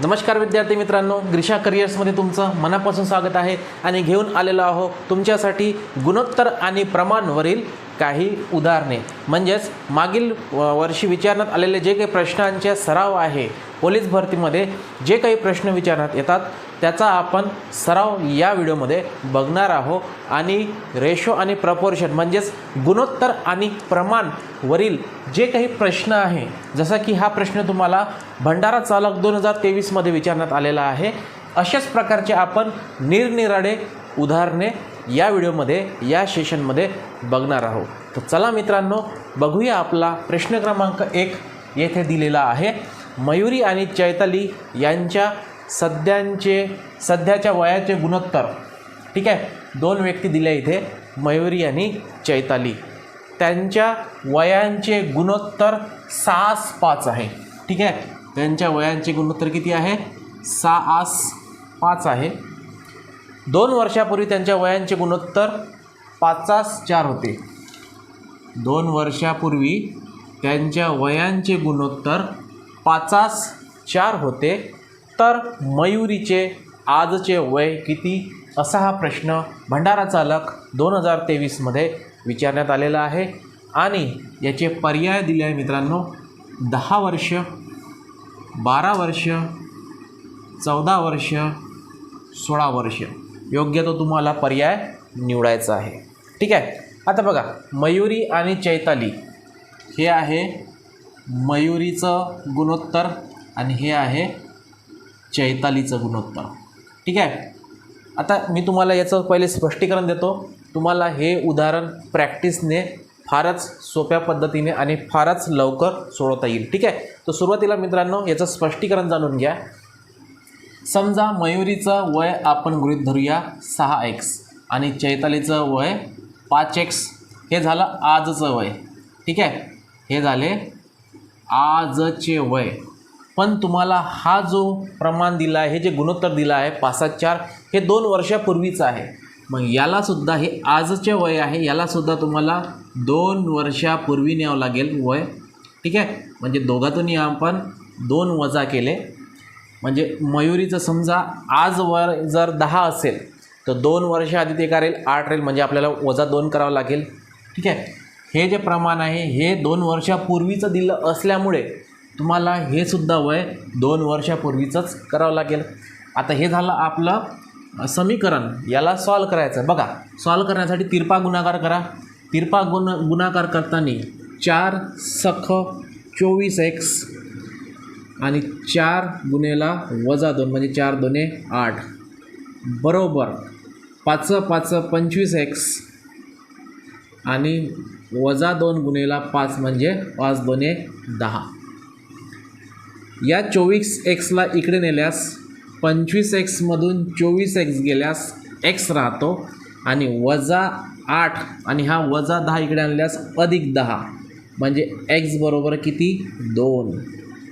नमस्कार विद्यार्थी मित्रांनो ग्रीषा करिअर्समध्ये तुमचं मनापासून स्वागत आहे आणि घेऊन आलेलो आहो तुमच्यासाठी गुणोत्तर आणि प्रमाणवरील काही उदाहरणे. म्हणजेच मागील व- वर्षी विचारण्यात आलेले जे काही प्रश्नांचे सराव आहे पोलीस भरतीमध्ये जे काही प्रश्न विचारण्यात येतात त्याचा आपण सराव या व्हिडिओमध्ये बघणार आहोत. आणि रेशो आणि प्रपोर्शन म्हणजेच गुणोत्तर आणि प्रमाणवरील जे काही प्रश्न आहे जसा की हा प्रश्न तुम्हाला भंडारा चालक दोन हजार तेवीसमध्ये विचारण्यात आलेला आहे अशाच प्रकारचे आपण निरनिराळे उदाहरणे या व्हिडिओमध्ये या सेशनमध्ये बघणार आहोत. तर चला मित्रांनो बघूया आपला प्रश्न क्रमांक एक येथे दिलेला आहे. मयुरी आणि चैताली यांच्या सध्यांचे सध्याच्या वयाचे गुणोत्तर. ठीक आहे? दोन व्यक्ती दिल्या इथे मयुरी आणि चैताली. त्यांच्या वयांचे गुणोत्तर सास पाच आहे. ठीक आहे? त्यांच्या वयांचे गुणोत्तर किती आहे? सहास पाच आहे. दोन वर्षापूर्वी त्यांच्या वयांचे गुणोत्तर पाचास चार होते. दोन वर्षापूर्वी त्यांच्या वयांचे गुणोत्तर पाचास चार होते. तर मयुरीचे आजचे वय किती? असा हा प्रश्न भंडारा चालक दोन हजार तेवीसमध्ये विचारण्यात आलेला आहे. आणि याचे पर्याय दिले आहे मित्रांनो. दहा वर्ष बारा वर्ष चौदा वर्ष सोळा वर्ष. योग्य तो तुम्हाला पर्याय निवडायचा आहे. ठीक आहे? आता बघा मयुरी आणि चैताली हे आहे मयुरीचं गुणोत्तर आणि हे आहे चैतालीचं गुणोत्तर. ठीक आहे? आता मी तुम्हाला याचं पहिले स्पष्टीकरण देतो. तुम्हाला हे उदाहरण प्रॅक्टिसने फारच सोप्या पद्धतीने आणि फारच लवकर सोडवता येईल. ठीक आहे? तर सुरुवातीला मित्रांनो याचं स्पष्टीकरण जाणून घ्या. समजा मयुरीचं वय आपण गृहीत धरूया सहा एक्स आणि चैतालीचं वय पाच एक्स हे झालं आजचं वय. ठीक आहे? हे झाले आजचे वय. पण तुम्हाला हा जो प्रमाण दिला आहे हे जे गुणोत्तर दिलं आहे पाच सात चार हे दोन वर्षापूर्वीचं आहे. मग यालासुद्धा हे आजचे वय आहे यालासुद्धा तुम्हाला दोन वर्षापूर्वी न्यावं लागेल वय. ठीक आहे? म्हणजे दोघातूनही आपण दोन वजा केले. म्हणजे मयुरीचं समजा आज वर जर दहा असेल तर दोन वर्ष आधी ते करेल आठ राहील म्हणजे आपल्याला वजा दोन करावं लागेल. ठीक आहे? हे जे प्रमाण आहे हे दोन वर्षापूर्वीचं दिलं असल्यामुळे तुम्हाला हे सुद्धा वय दोन वर्षापूर्वीचंच करावं लागेल. आता हे झालं आपलं समीकरण. याला सॉल्व करायचं. बघा सॉल्व करण्यासाठी तिरपा गुणाकार करा. तिरपा गुण गुणाकार करताना चार सख चोवीस एक्स आणि चार गुन्हेला वजा दोन म्हणजे चार दोने आठ. बरोबर. पाच पाच पंचवीस एक्स आणि वजा दोन गुन्हेला पाच म्हणजे पाच दोने दहा. या चोवीस एक्सला इकडे नेल्यास पंचवीस एक्समधून चोवीस एक्स गेल्यास एक्स राहतो आणि वजा आठ आणि हा वजा दहा इकडे आणल्यास अधिक दहा. म्हणजे एक्स बरोबर किती? दोन.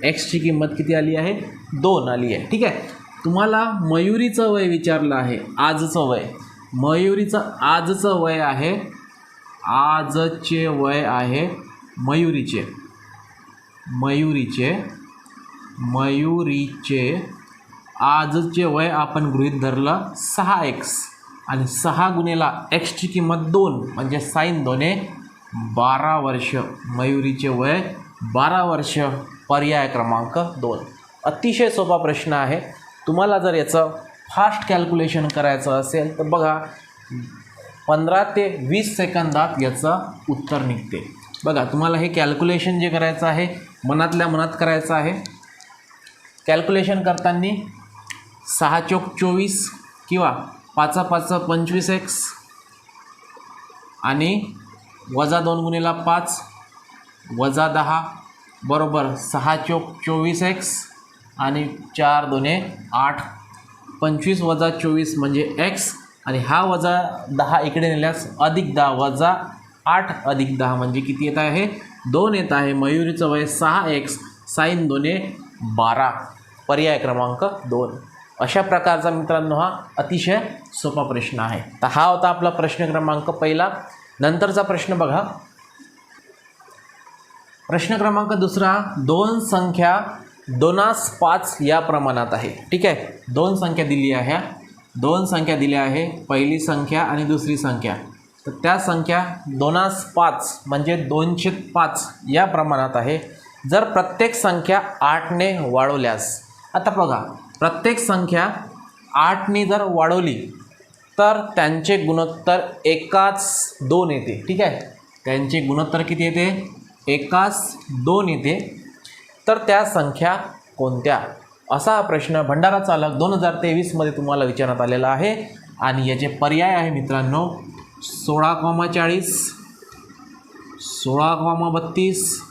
एक्सची किंमत किती आली आहे? दोन आली आहे. ठीक आहे? तुम्हाला मयुरीचं वय विचारलं आहे. आजचं वय. मयुरीचं आजचं वय आहे आजचे वय आहे मयुरीचे. मयुरीचे मयुरीचे. आजचे वय आपण गृहीत धरलं सहा एक्स आणि सहा गुन्हेला एक्सची किंमत दोन म्हणजे साईन दोने बारा वर्ष मयुरीचे वय बारा वर्ष पर्याय क्रमांक दोन. अतिशय सोपा प्रश्न आहे. तुम्हाला जर याचं फास्ट कॅल्क्युलेशन करायचं असेल तर बघा पंधरा ते वीस सेकंदात याचं उत्तर निघते. बघा तुम्हाला हे कॅल्क्युलेशन जे करायचं आहे मनातल्या मनात करायचं आहे. कॅल्क्युलेशन करताना सहा चोक चोवीस किंवा पाचा पाच पंचवीस एक्स आणि वजा दोन गुणीला पाच वजा दहा बरोबर सहा चोक चोवीस एक्स आणि चार दोने आठ पंचवीस वजा चोवीस म्हणजे एक्स. आणि हा वजा दहा इकडे नेल्यास अधिक दहा वजा आठ अधिक दहा म्हणजे किती येत आहे? दोन येत आहे. मयुरीचं वय सहा एक्स साईन दोने बारा. पर्याय क्रमांक दोन. अशा प्रकारचा मित्रांनो हा अतिशय सोपा प्रश्न आहे. तर हा होता आपला प्रश्न क्रमांक पहिला. नंतरचा प्रश्न बघा. प्रश्न क्रमांक दुसरा दोन संख्या दोनास पाच या प्रमाणात आहे. ठीक आहे? दोन संख्या दिली आहे. दोन संख्या दिल्या आहे पहिली संख्या आणि दुसरी संख्या. तर त्या संख्या दोनास पाच म्हणजे दोनशे पाच या प्रमाणात आहे. जर प्रत्येक संख्या आठने वाढवल्यास आता बघा प्रत्येक संख्या आठने जर वाढवली तर त्यांचे गुणोत्तर एकाच दोन येते. ठीक आहे? त्यांचे गुणोत्तर किती येते? एकाच दोन येते. तर त्या संख्या कोणत्या? असा प्रश्न भंडारा चालक दोन हजार तेवीसमध्ये तुम्हाला विचारण्यात आलेला आहे. आणि याचे पर्याय आहे मित्रांनो सोळा कॉमा चाळीस सोळा कॉमा बत्तीस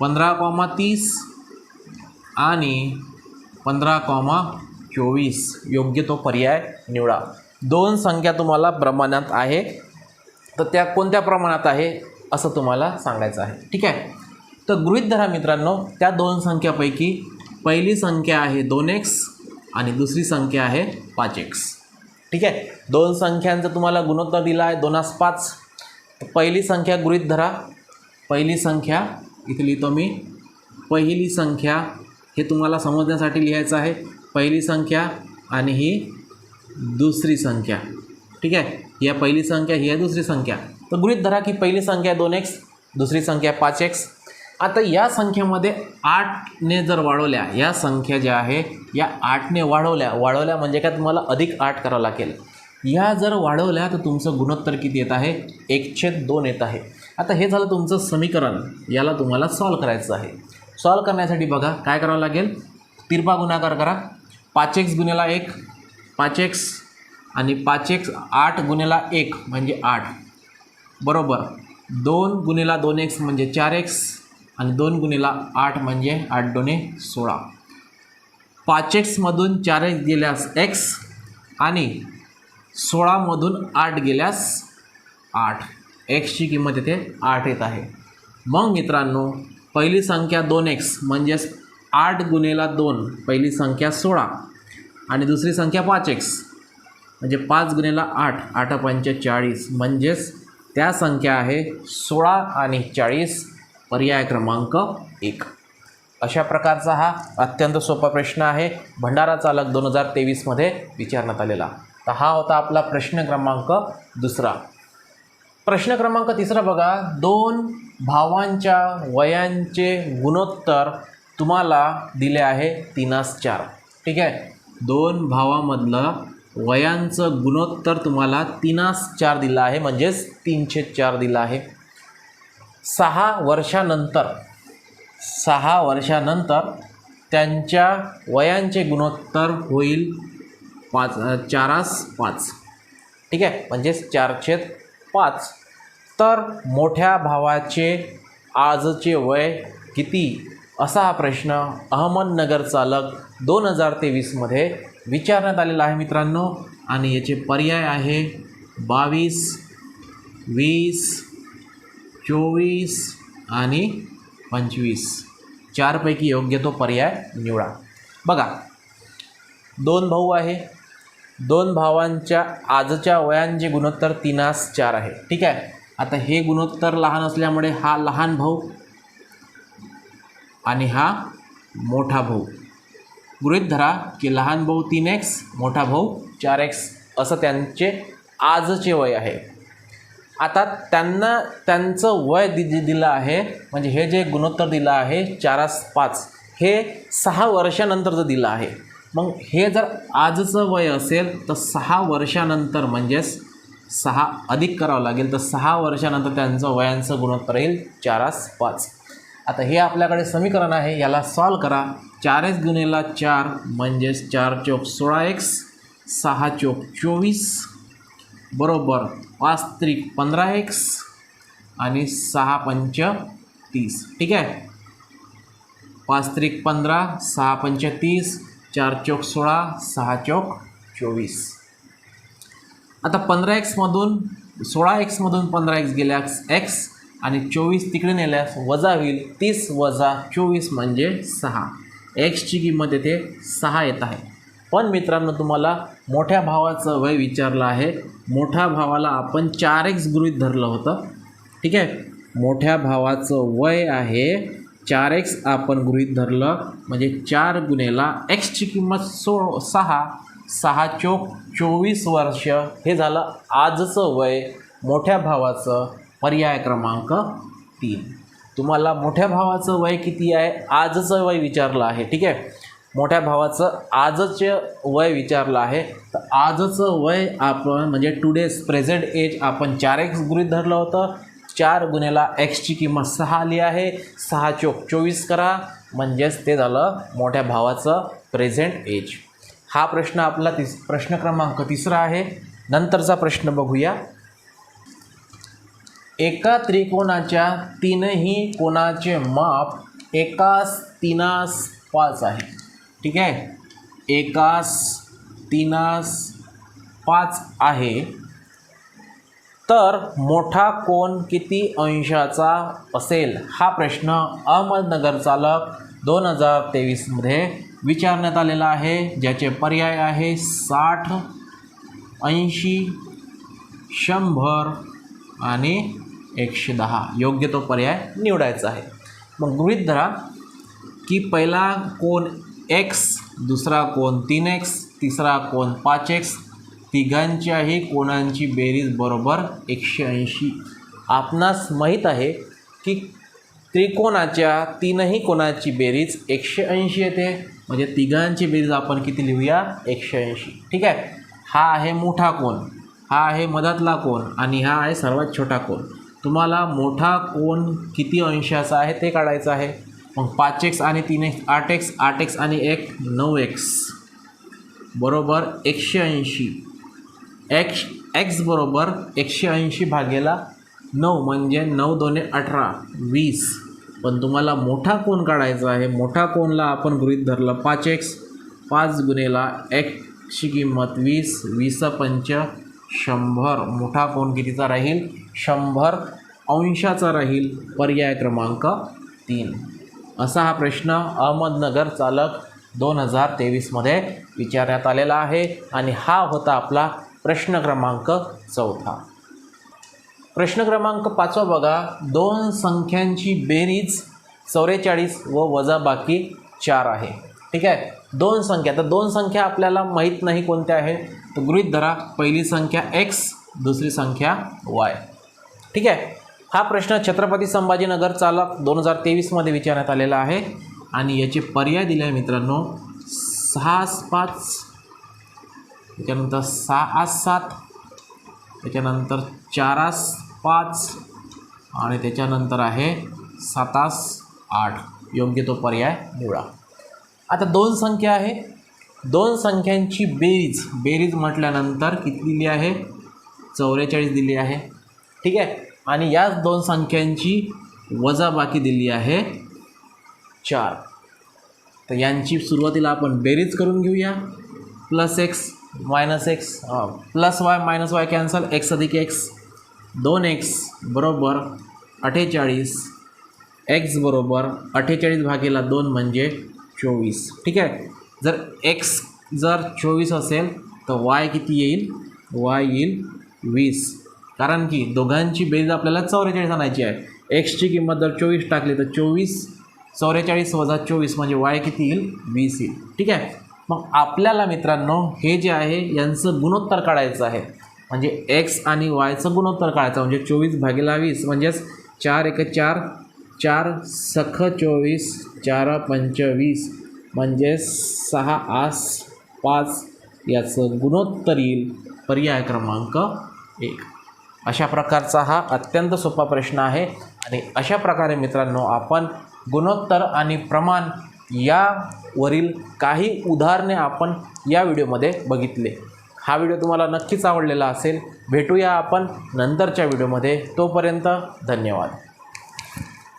पंधरा कॉमा तीस आणि पंधरा कॉमा चोवीस योग्य तो पर्याय निवडा. दोन संख्या तुम्हाला प्रमाणात आहे. तर त्या कोणत्या प्रमाणात आहे असं तुम्हाला सांगायचं आहे. ठीक आहे? तर गृहित धरा मित्रांनो त्या दोन संख्यापैकी पहिली संख्या आहे दोन एक्स आणि दुसरी संख्या आहे पाच एक्स ठीक आहे? दोन संख्यांचं तुम्हाला गुणोत्तर दिला आहे दोनास पाच. तर पहिली संख्या गृहीत धरा. पहिली संख्या इथे लिहितो मी. पहिली संख्या हे तुम्हाला समजण्यासाठी लिहायचं आहे. पहिली संख्या आणि ही दुसरी संख्या. ठीक आहे? या पहिली संख्या ही आहे दुसरी संख्या. तर गृहीत धरा की पहिली संख्या दोन एक्स दुसरी संख्या पाच एक्स आता या संख्येमध्ये आठने जर वाढवल्या या संख्या ज्या आहे या आठने वाढवल्या वाढवल्या म्हणजे काय? तुम्हाला अधिक आठ करावं लागेल. या जर वाढवल्या तर तुमचं गुणोत्तर किती येत आहे? एकशे दोन येत आहे. आता हे झालं तुमचं समीकरण. याला तुम्हाला सॉल्व करायचं आहे. सॉल्व करण्यासाठी बघा काय करावं लागेल? तिरपा गुणाकार करा. पाच एक्स गुन्ह्याला एक पाच एक्स आणि पाच एक्स आठ गुन्ह्याला एक म्हणजे आठ. बरोबर. दोन गुन्हेला दोन एक्स म्हणजे चार एक्स. आणि दोन गुन्हेला आठ म्हणजे आठ दोने सोळा. पाच एक्समधून चार एक्स गेल्यास एक्स आणि सोळामधून आठ गेल्यास आठ. एक्सची किंमत इथे आठ येत आहे. मग मित्रांनो पहिली संख्या दोन एक्स म्हणजेच आठ गुन्हेला दोन पहिली संख्या सोळा. आणि दुसरी संख्या पाच एक्स म्हणजे पाच गुन्हेला आठ आठ पंचेचाळीस म्हणजेच त्या संख्या आहे सोळा आणि चाळीस. पर्याय क्रमांक एक. अशा प्रकारचा हा अत्यंत सोपा प्रश्न आहे. भंडारा चालक दोन हजार तेवीसमध्ये विचारण्यात आलेला. तर हा होता आपला प्रश्न क्रमांक दुसरा. प्रश्न क्रमांक तिसरा बघा. दोन भावांच्या वयांचे गुणोत्तर तुम्हाला दिले आहे तीनास चार. ठीक आहे? दोन भावामधलं वयांचं गुणोत्तर तुम्हाला तीनास चार दिलं आहे म्हणजेच तीनशे चार दिलं आहे. सहा वर्षानंतर सहा वर्षानंतर त्यांच्या वयांचे गुणोत्तर होईल पाच चारास पाच. ठीक आहे? म्हणजेच चारशे पाच. तर मोठ्या भावाचे आजचे वय किती? असा हा प्रश्न अहमदनगर चालक दोन हजार तेवीसमध्ये विचारण्यात आलेला आहे मित्रांनो. आणि याचे पर्याय आहे बावीस वीस चोवीस आणि पंचवीस. चारपैकी योग्य तो पर्याय निवडा. बघा दोन भाऊ आहे. दोन भावांच्या आजच्या वयांचे गुणोत्तर तीनास चार आहे. ठीक आहे? आता हे गुणोत्तर लहान असल्यामुळे हा लहान भाऊ आणि हा मोठा भाऊ. गृहीत धरा की लहान भाऊ तीन एक्स मोठा भाऊ चार एक्स असं त्यांचे आजचे वय आहे. आता त्यांना त्यांचं वय दि दिलं आहे. म्हणजे हे जे गुणोत्तर दिलं आहे चारास पाच हे सहा वर्षानंतरचं दिलं आहे. मग हे जर आजचं वय असेल तर सहा वर्षानंतर म्हणजेच सहा अधिक करावं लागेल. तर सहा वर्षानंतर त्यांचं वयांचं गुणोत्तर येईल चारास पाच. आता हे आपल्याकडे समीकरण आहे याला सॉल्व करा. चार एक्स गुन्हेला चार म्हणजेच चार चौक सोळा एक्स सहा चौक चोवीस बरोबर पाच त्रिक पंधरा एक्स आणि सहा पंच तीस. ठीक आहे? पाच त्रिक पंधरा सहा पंच तीस चार चौक सोळा सहा चौक चोवीस. आता पंधरा एक्समधून सोळा एक्समधून पंधरा एक्स गेल्यास एक्स आणि चोवीस तिकडे नेल्यास वजा होईल तीस वजा चोवीस म्हणजे सहा. एक्सची किंमत येते सहा येत आहे. पण मित्रांनो तुम्हाला मोठ्या भावाचं वय विचारलं आहे. मोठ्या भावाला आपण चार एक्स गृहित धरलं होतं. ठीक आहे? मोठ्या भावाचं वय आहे चार एक्स आपण गृहित धरलं. म्हणजे चार गुन्हेला एक्सची किंमत सो सहा. सहा चोक चोवीस वर्ष. हे झालं आजचं वय. मोठ्या भावाचं पर्याय क्रमांक तीन. तुम्हाला मोठ्या भावाचं वय किती आहे? आजचं वय विचारलं आहे. ठीक आहे? मोठ्या भावाचं आजचं वय विचारलं आहे तर आजचं वय आपण म्हणजे टुडेज प्रेझेंट एज आपण चार एक्स गृहित धरलं होतं. चार गुन्ह्याला एक्सची किंमत सहा आली आहे. सहा चोक चोवीस करा. म्हणजेच ते झालं मोठ्या भावाचं प्रेझेंट एज हा प्रश्न आपला तिस प्रश्न क्रमांक तिसरा आहे. नंतरचा प्रश्न बघूया. एका त्रिकोणाच्या तीनही कोणाचे माप एकास तीनास पाच आहे. ठीक आहे? एकास तीनास पाच आहे. तर मोठा कोण किती अंशाचा असेल? हा प्रश्न अहमदनगर चालक दोन हजार तेवीसमध्ये विचारण्यात आलेला आहे. ज्याचे पर्याय आहे साठ ऐंशी शंभर आणि एकशे दहा. योग्य तो पर्याय निवडायचा आहे. मग गृहीत धरा की पहिला कोण एक्स दुसरा कोण तीन एक्स तिसरा कोण पाच एक्स तिघांच्याही कोणांची बेरीज बरोबर एकशे ऐंशी. आपणास माहीत आहे की त्रिकोणाच्या तीनही कोणाची बेरीज एकशे ऐंशी येते. म्हणजे तिघांची बेरीज आपण किती लिहूया? एकशे ऐंशी. ठीक आहे? हा आहे मोठा कोण हा आहे मधातला कोण आणि हा आहे सर्वात छोटा कोण तुम्हाला मोठा कोण किती अंशाचा आहे ते काढायचं आहे. मग पाच एक्स आणि तीन एक्स आठ एक्स आठ एक्स आणि एक नऊ एक्स बरोबर एकशे ऐंशी. एक्स एक्स बरोबर एकशे ऐंशी भागेला नऊ म्हणजे नऊ दोने अठरा वीस. पण तुम्हाला मोठा कोण काढायचा आहे? मोठा कोणला आपण गृहित धरलं? पाच एक्स पाच गुन्हेला एक्सची किंमत वीस वीस पंच शंभर. मोठा कोण कितीचा राहील? शंभर अंशाचा राहील. पर्याय क्रमांक तीन. असा हा प्रश्न अहमदनगर चालक दोन हजार तेवीसमध्ये विचारण्यात आलेला आहे आणि हा होता आपला प्रश्न क्रमांक चौथा. प्रश्न क्रमांक पाचवा बघा. दोन संख्यांची बेरीज चौवेचाळीस व वजाबाकी चार आहे. ठीक आहे? दोन संख्या. तर दोन संख्या आपल्याला माहीत नाही कोणत्या आहेत. तर गृहित धरा पहिली संख्या एक्स दुसरी संख्या वाय ठीक आहे? हा प्रश्न छत्रपती संभाजीनगर चालक दोन हजार तेवीसमध्ये विचारण्यात आलेला आहे. आणि याचे पर्याय दिले आहे मित्रांनो सहा पाच त्याच्यानंतर सहा आस सात त्याच्यानंतर चारास पाच आणि त्याच्यानंतर आहे सातास आठ योग्य तो पर्याय निवडा. आता दोन संख्या आहे. दोन संख्यांची बेरीज. बेरीज म्हटल्यानंतर किती दिली आहे? चौवेचाळीस दिली आहे. ठीक आहे? आणि याच दोन संख्यांची वजाबाकी दिली आहे चार. तर यांची सुरुवातीला आपण बेरीज करून घेऊया. Plus X minus X plus Y minus Y cancel X अधिक एक्स दोन एक्स बरोबर अठ्ठेचाळीस एक्स बरोबर अठ्ठेचाळीस भागेला दोन म्हणजे चोवीस. ठीक आहे? जर एक्स जर चोवीस असेल तर वाय किती येईल? वाय येईल वीस. कारण की दोघांची बेरीज आपल्याला चौवेचाळीस आणायची आहे. एक्सची किंमत जर चोवीस टाकली तर चोवीस चौवेचाळीस वजा चोवीस म्हणजे वाय किती येईल? वीस येईल. ठीक आहे? मग आपल्याला मित्रांनो हे जे आहे यांचं गुणोत्तर काढायचं आहे. म्हणजे एक्स आणि वायचं गुणोत्तर काढायचं म्हणजे चोवीस भागीला वीस म्हणजेच चार एक चार चार सख चोवीस चार पंचवीस म्हणजे सहा आस पाच. याचं गुणोत्तर येईल पर्याय क्रमांक एक. अशा प्रकारचा हा अत्यंत सोपा प्रश्न आहे. आणि अशा प्रकारे मित्रांनो आपण गुणोत्तर आणि प्रमाण यावरील काही उदाहरणे आपण या व्हिडिओमध्ये बघितले. हा व्हिडिओ तुम्हाला नक्कीच आवडलेला असेल. भेटूया आपण नंतरच्या व्हिडिओमध्ये. तोपर्यंत धन्यवाद.